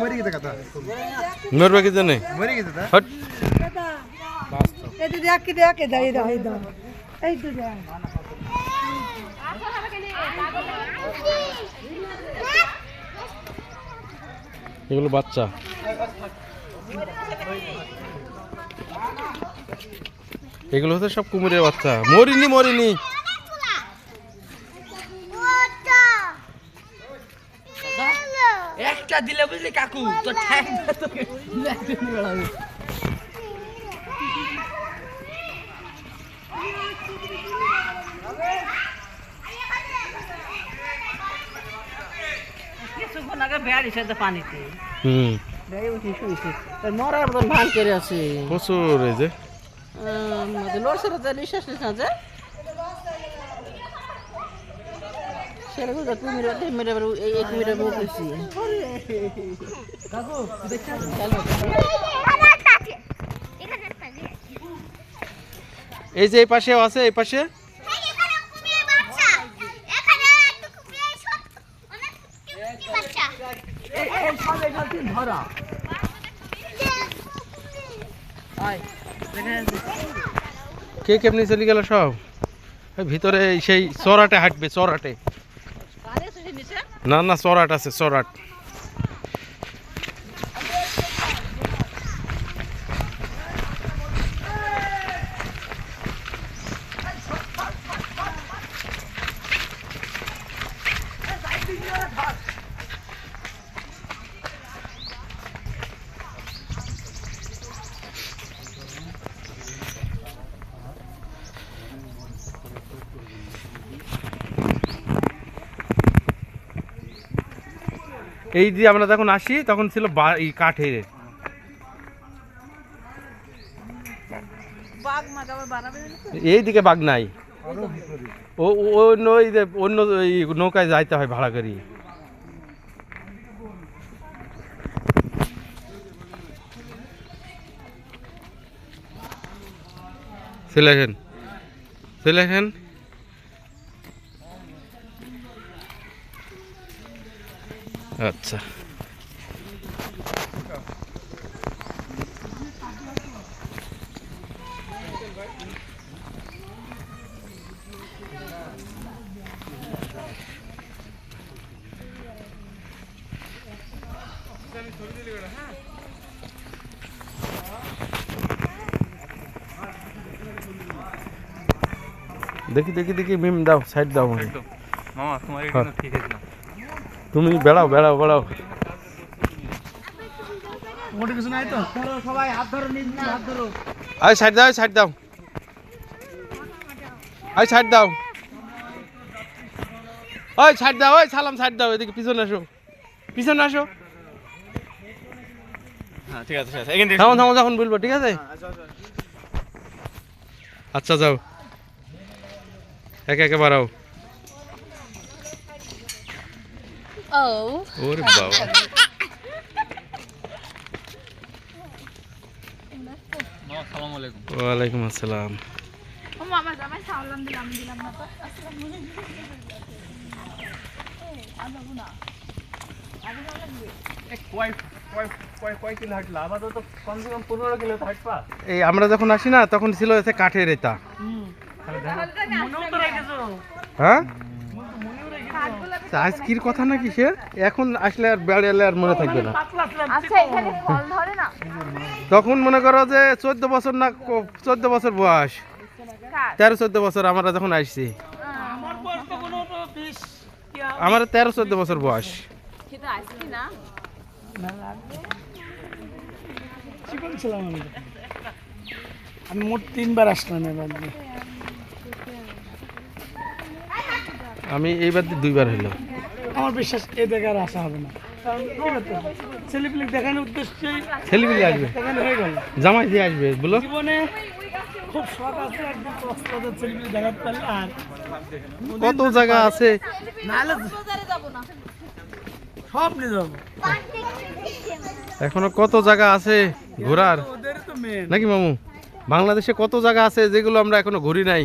মরে গেছে কথা মরবে কি জানে? মরে গেছে তা? হট। এই তো দেখ কি দেখ দাও দাও এই তো দেখ এগুলো বাচ্চা। এগুলো হচ্ছে সব কুমিরের বাচ্চা। মরিনি মরিনি। একটা দিলে বুঝলি কাকু? তো কিছুক্ষণ আগে পানিতে। হুম। বেড়ে উঠে শুয়েছে তার মরার মতন ভান করে আছে। প্রচুর এই যে। লড়ছে নিঃশ্বাস নিস এক কাকু দেখছ এই যে এই পাশেও আছে এই পাশে? ধরা কে কেমনি চলে গেল সব? ভিতরে সেই চড়াটে হাঁটবে নিছে না না চড়াট আছে চড়াট এই যে আমরা যখন আসি তখন ছিল বা- এই কাঠের বাঘ মাগাবে বানাবে এই দিকে বাঘ নাই। ও অন্য অন্য ওই নৌকায় যাইতে হয় ভাড়া করি। চলে আসেন চলে আসেন আচ্ছা দেখি দেখি দেখি মিম দাও সাইড দাও আমাকে মামা তোমার হ্যাঁ। ঠিক আছে তুমি বেড়াও বেড়াও বেড়াও। মোটে কিছু নাই তো? সবাই হাত ধরো হাত ধরো। আয় সাইড দাও সাইড দাও। আয় সাইড দাও। ওই সাইড দাও ওই সালাম সাইড দাও এদিকে পিছনে আসো। পিছনে আসো। হ্যাঁ ঠিক আছে থামো থামো যখন বলব ঠিক আছে? আচ্ছা যাও। একে একে বাড়াও ওরে বাবা আসসালামু আলাইকুম ওয়ালাইকুম আসসালাম মামা জামাই সামলাম দিলাম দিলাম না তো কয় কয় কয় কয় কিলো হাঁটলা আপাতত কমসে কম পনেরো কিলো তো হাঁটপা এই আমরা যখন আসি না তখন ছিল কাঠের এটা। হ্যাঁ? আজকির কথা নাকি সে? এখন আসলে আর বেড়ালে আর মনে থাকবে না। আচ্ছা এখানে ফল ধরে না। তখন মনে করো যে চোদ্দ বছর না চোদ্দ বছর বয়স। তেরো চোদ্দ বছর আমরা যখন আসছি। আমার বয়স তো কোনো তো বিশ কি আর- আমার তেরো চোদ্দ বছর বয়স আমি মোট তিনবার আসলাম এবার দিয়ে। আমি এইবার দিয়ে দুইবার হইল আমার বিশ্বাস এ আর আসা হবে না। ছেলেপিলে দেখানোর ছেলেপিলে আসবে। জামাই দিয়ে আসবে বলো। জীবনে খুব শখ আছে একদিন দেখাতে পারলে আর কত জায়গা আছে? নাহলে সব নিয়ে যাব। এখনও কত জায়গা আছে ঘোরার? নাকি মামু? বাংলাদেশে কত জায়গা আছে যেগুলো আমরা এখনও ঘুরি নাই?